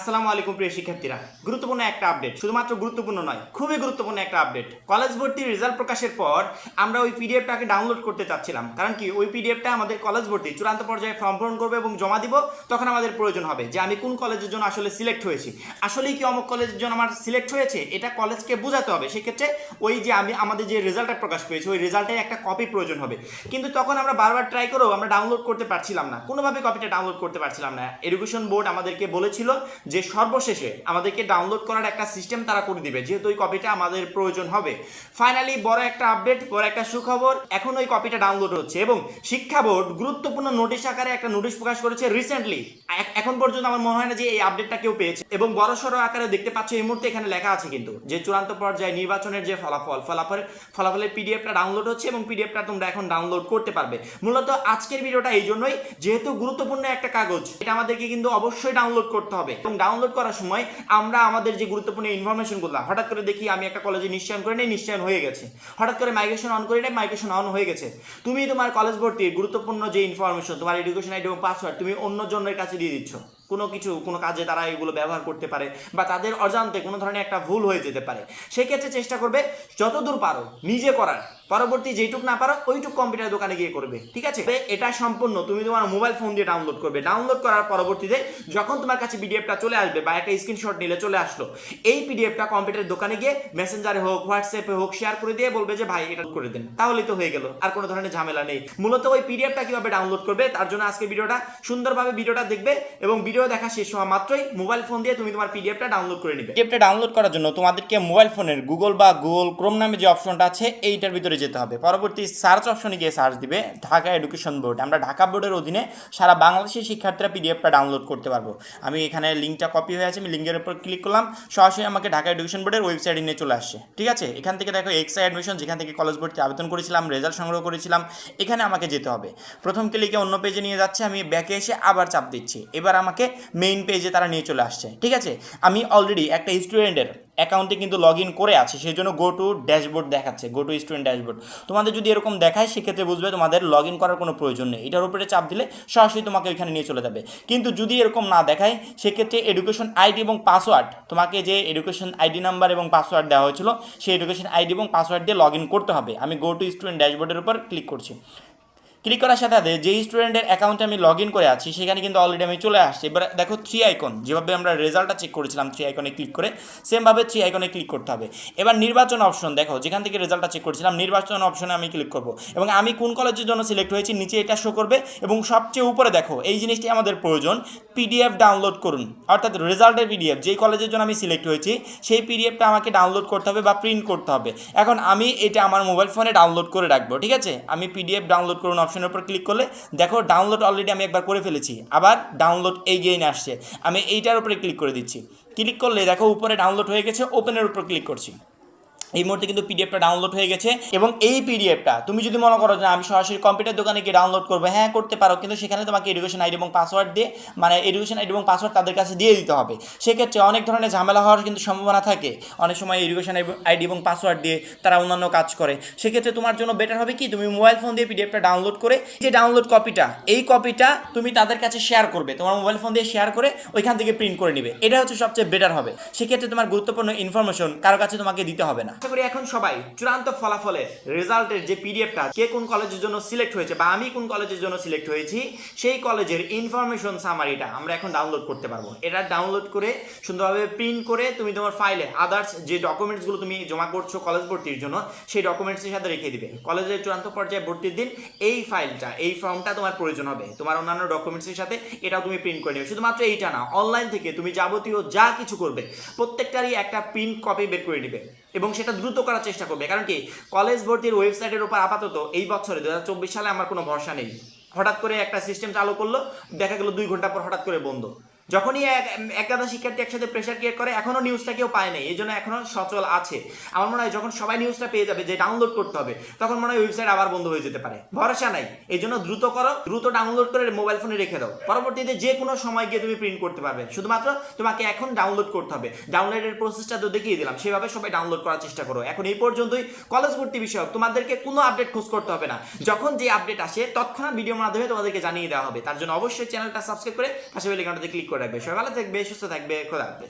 আসসালামু আলাইকুম প্রিয় শিক্ষার্থীরা। গুরুত্বপূর্ণ একটা আপডেট শুধুমাত্র গুরুত্বপূর্ণ নয়, খুবই গুরুত্বপূর্ণ একটা আপডেট কলেজ ভর্তির রেজাল্ট প্রকাশের পর আমরা ওই পিডিএফটাকে ডাউনলোড করতে চাচ্ছিলাম। কারণ কি? ওই পিডিএফটা আমাদের কলেজ ভর্তি, চূড়ান্ত পর্যায়ে ফর্ম পূরণ করবে এবং জমা দিব, তখন আমাদের প্রয়োজন হবে যে আমি কোন কলেজের জন্য আসলে সিলেক্ট হয়েছি। আসলেই কি অমুক কলেজের জন্য আমার সিলেক্ট হয়েছে? এটা কলেজকে বোঝাতে হবে। সেক্ষেত্রে ওই যে আমি, আমাদের যে রেজাল্টটা প্রকাশ পেয়েছি, ওই রেজাল্টের একটা কপি প্রয়োজন হবে। কিন্তু তখন আমরা বারবার ট্রাই করেও আমরা ডাউনলোড করতে পারছিলাম না। কোনোভাবে কপিটা ডাউনলোড করতে পারছিলাম না। এডুকেশন বোর্ড আমাদেরকে বলেছিল যে সর্বশেষে আমাদেরকে ডাউনলোড করার একটা সিস্টেম তারা করে দিবে, যেহেতু ওই কপিটা আমাদের প্রয়োজন হবে। ফাইনালি বড় একটা আপডেট বড় একটা সুখবর, এখন ওই কপিটা ডাউনলোড হচ্ছে এবং শিক্ষা বোর্ড গুরুত্বপূর্ণ নোটিশ আকারে একটা নোটিশ প্রকাশ করেছে রিসেন্টলি এখন পর্যন্ত আমার মনে হয় না যে এই আপডেটটা কেউ পেয়েছে এবং বড় সড়ো আকারে দেখতে পাচ্ছ এই মুহূর্তে এখানে লেখা আছে কিন্তু যে চূড়ান্ত পর্যায়ে নির্বাচনের যে ফলাফল ফলাফল ফলাফলের পিডিএফটা ডাউনলোড হচ্ছে এবং পিডিএফটা তোমরা এখন ডাউনলোড করতে পারবে। মূলত আজকের ভিডিওটা এই জন্যই, যেহেতু গুরুত্বপূর্ণ একটা কাগজ, এটা আমাদেরকে কিন্তু অবশ্যই ডাউনলোড করতে হবে। এবং ডাউনলোড করার সময় আমরা আমাদের যে গুরুত্বপূর্ণ ইনফরমেশনগুলো হঠাৎ করে দেখি আমি একটা কলেজে নিশ্চয়ন করে নেই নিশ্চয়ন হয়ে গেছে। হঠাৎ করে মাইগ্রেশন অন করে নেই মাইগ্রেশন অন হয়ে গেছে। তুমি তোমার কলেজ ভর্তির গুরুত্বপূর্ণ যে ইনফরমেশন তোমার এডুকেশন আইডি এবং পাসওয়ার্ড তুমি অন্য জনের কাছে দিয়ে দিচ্ছ। কোনো কিছু, কোনো কাজে তারা এগুলো ব্যবহার করতে পারে বা তাদের অজান্তে কোনো ধরনের একটা ভুল হয়ে যেতে পারে। সেক্ষেত্রে চেষ্টা করবে, যতদূর পারো, নিজে করার। পরবর্তী যেটুক না পারো, ওইটুক কম্পিউটার দোকানে গিয়ে করবে, ঠিক আছে? এটা সম্পূর্ণ, তুমি তোমার মোবাইল ফোন দিয়ে ডাউনলোড করবে। ডাউনলোড করার পরবর্তীতে যখন তোমার কাছে পিডিএফটা চলে আসবে বা একটা স্ক্রিনশট নিলে চলে আসলো, এই পিডিএফটা কম্পিউটার দোকানে গিয়ে মেসেঞ্জারে হোক হোয়াটসঅ্যাপে হোক শেয়ার করে দিয়ে বলবে যে, ভাই, এটা করে দেন। তাহলেই তো হয়ে গেল, আর কোনো ধরনের ঝামেলা নেই। মূলত ওই পিডিএফটা কীভাবে ডাউনলোড করবে, তার জন্য আজকে ভিডিওটা সুন্দরভাবে ভিডিওটা দেখবে এবং ভিডিও দেখা শেষ হওয়া মাত্রই মোবাইল ফোন দিয়ে তুমি তোমার পিডিএফটা ডাউনলোড করে নিবে। পিডিএফটা ডাউনলোড করার জন্য তোমাদেরকে মোবাইল ফোনের গুগল বা গুগল ক্রোম নামে যে অপশনটা আছে, এইটার ভিতরে যেতে হবে। পরবর্তী সার্চ অপশনে গিয়ে সার্চ দিবে, ঢাকা এডুকেশন বোর্ড আমরা ঢাকা বোর্ডের অধীনে সারা বাংলাদেশের শিক্ষার্থীরা পিডিএফটা ডাউনলোড করতে পারব। আমি এখানে লিঙ্কটা কপি হয়ে আছে, আমি লিঙ্কের উপর ক্লিক করলাম, সরাসরি আমাকে ঢাকা এডুকেশন বোর্ডের ওয়েবসাইটে নিয়ে চলে আসছে। ঠিক আছে? এখান থেকে দেখো এক্সআই অ্যাডমিশন যেখান থেকে কলেজ ভর্তি আবেদন করেছিলাম রেজাল্ট সংগ্রহ করেছিলাম, এখানে আমাকে যেতে হবে। প্রথম ক্লিকে অন্য পেজে নিয়ে যাচ্ছে, আমি ব্যাকে এসে আবার চাপ দিচ্ছি। এবার আমাকে মেইন পেজে তারা নিয়ে চলে আসছে, ঠিক আছে? আমি অলরেডি একটা স্টুডেন্টের অ্যাকাউন্টে কিন্তু লগ ইন করে আছে সেই জন্য গো টু ড্যাশবোর্ড দেখাচ্ছে গো টু স্টুডেন্ট ড্যাশবোর্ড তোমাদের যদি এরকম দেখায়, সেক্ষেত্রে বুঝবে তোমাদের লগ ইন করার কোনো প্রয়োজন নেই। এটার উপরে চাপ দিলে সরাসরি তোমাকে ওইখানে নিয়ে চলে যাবে। কিন্তু যদি এরকম না দেখায়, সেক্ষেত্রে এডুকেশন আইডি এবং পাসওয়ার্ড তোমাকে যে এডুকেশন আইডি নাম্বার এবং পাসওয়ার্ড দেওয়া হয়েছিল, সেই এডুকেশন আইডি এবং পাসওয়ার্ড দিয়ে লগ ইন করতে হবে। আমি গো টু স্টুডেন্ট ড্যাশবোর্ডের উপর ক্লিক করছি। ক্লিক করার সাথে সাথে যেই স্টুডেন্টের অ্যাকাউন্টে আমি লগ ইন করে আছি, সেখানে কিন্তু অলরেডি আমি চলে আসছি। এবার দেখো থ্রি আইকন যেভাবে আমরা রেজাল্টটা চেক করেছিলাম থ্রি আইকনে ক্লিক করে সেমভাবে থ্রি আইকনে ক্লিক করতে হবে। এবার নির্বাচন অপশন দেখো, যেখান থেকে রেজাল্টটা চেক করেছিলাম, নির্বাচন অপশনে আমি ক্লিক করব। এবং আমি কোন কলেজের জন্য সিলেক্ট হয়েছি, নিচে এটা শো করবে। এবং সবচেয়ে উপরে দেখো, এই জিনিসটি আমাদের প্রয়োজন পিডিএফ ডাউনলোড করুন। অর্থাৎ রেজাল্টের পিডিএফ যেই কলেজের জন্য আমি সিলেক্ট হয়েছি, সেই পিডিএফটা আমাকে ডাউনলোড করতে হবে বা প্রিন্ট করতে হবে। এখন আমি এটা আমার মোবাইল ফোনে ডাউনলোড করে রাখব, ঠিক আছে? আমি পিডিএফ ডাউনলোড করুন অপশনের উপর ক্লিক করলে, দেখো ডাউনলোড অলরেডি আমি একবার করে ফেলেছি, আবার ডাউনলোড এগেইন আসছে। আমি এইটার উপরে ক্লিক করে দিচ্ছি। ক্লিক করলে দেখো উপরে ডাউনলোড হয়ে গেছে ওপেনের উপর ক্লিক করছি। এই মুহূর্তে কিন্তু পিডিএফটা ডাউনলোড হয়ে গেছে এবং এই পিডিএফটা তুমি যদি মনে করো যে আমি সরাসরি কম্পিউটার দোকানে গিয়ে ডাউনলোড করব হ্যাঁ করতে পারো, কিন্তু সেখানে তোমাকে এডুকেশন আইডি এবং পাসওয়ার্ড দিয়ে মানে এডুকেশন আইডি এবং পাসওয়ার্ড তাদের কাছে দিয়ে দিতে হবে। সেক্ষেত্রে অনেক ধরনের ঝামেলা হওয়ার কিন্তু সম্ভাবনা থাকে। অনেক সময় এডুকেশন আইডি এবং পাসওয়ার্ড দিয়ে তারা অন্যান্য কাজ করে। সেক্ষেত্রে তোমার জন্য বেটার হবে কি, তুমি মোবাইল ফোন দিয়ে পিডিএফটা ডাউনলোড করে যে ডাউনলোড কপিটা এই কপিটা তুমি তাদের কাছে শেয়ার করবে। তোমার মোবাইল ফোন দিয়ে শেয়ার করে ওইখান থেকে প্রিন্ট করে নিবে। এটা হচ্ছে সবচেয়ে বেটার হবে। সেক্ষেত্রে তোমার গুরুত্বপূর্ণ ইনফরমেশন কারও কাছে তোমাকে দিতে হবে না। আশা করি এখন সবাই চূড়ান্ত ফলাফলের রেজাল্টের যে পিডিএফটা, কে কোন কলেজের জন্য সিলেক্ট হয়েছে বা আমি কোন কলেজের জন্য সিলেক্ট হয়েছি, সেই কলেজের ইনফরমেশন সামারিটা আমরা এখন ডাউনলোড করতে পারব। এটা ডাউনলোড করে সুন্দরভাবে প্রিন্ট করে তুমি তোমার ফাইলে আদার্স যে ডকুমেন্টসগুলো তুমি জমা করছ কলেজ ভর্তির জন্য, সেই ডকুমেন্টসের সাথে রেখে দিবে। কলেজের চূড়ান্ত পর্যায়ে ভর্তির দিন এই ফাইলটা এই ফর্মটা তোমার প্রয়োজন হবে। তোমার অন্যান্য ডকুমেন্টসের সাথে এটাও তুমি প্রিন্ট করে নেবে। শুধুমাত্র এইটা না অনলাইন থেকে তুমি যাবতীয় যা কিছু করবে, প্রত্যেকটারই একটা প্রিন্ট কপি বের করে নেবে। এবং সেটা দ্রুত করার চেষ্টা করবে। কারণ কি? কলেজ ভর্তির ওয়েবসাইটের উপর আপাতত এই বছরে দু হাজার চব্বিশ সালে আমার কোনো ভরসা নেই। হঠাৎ করে একটা সিস্টেম চালু করল, দেখা গেলো দুই ঘণ্টা পর হঠাৎ করে বন্ধ। যখনই এক একাদা শিক্ষার্থী একসাথে প্রেশার ক্রিয়েট করে এখনও নিউজটা কেউ পায় নাই এই জন্য এখনও সচল আছে। আমার মনে হয় যখন সবাই নিউজটা পেয়ে যাবে, যে ডাউনলোড করতে হবে, তখন মনে হয় ওয়েবসাইট আবার বন্ধ হয়ে যেতে পারে। ভরসা নাই। এই জন্য দ্রুত করো, দ্রুত ডাউনলোড করে মোবাইল ফোনে রেখে দাও। পরবর্তীতে যে কোনো সময় গিয়ে তুমি প্রিন্ট করতে পারবে। শুধুমাত্র তোমাকে এখন ডাউনলোড করতে হবে। ডাউনলোডের প্রসেসটা তো দেখিয়ে দিলাম, সেভাবে সবাই ডাউনলোড করার চেষ্টা করো। এখন এই পর্যন্তই। কলেজ ভর্তি বিষয়ক, তোমাদেরকে কোনো আপডেট খোঁজ করতে হবে না। যখন যে আপডেট আসে, তৎক্ষণাৎ ভিডিওর মাধ্যমে তোমাদেরকে জানিয়ে দেওয়া হবে। তার জন্য অবশ্যই চ্যানেলটা সাবস্ক্রাইব করে পাশে বেল আইকনটাতে ক্লিক করে রাখবে। ভালো থাকবে সুস্থ থাকবে খোদা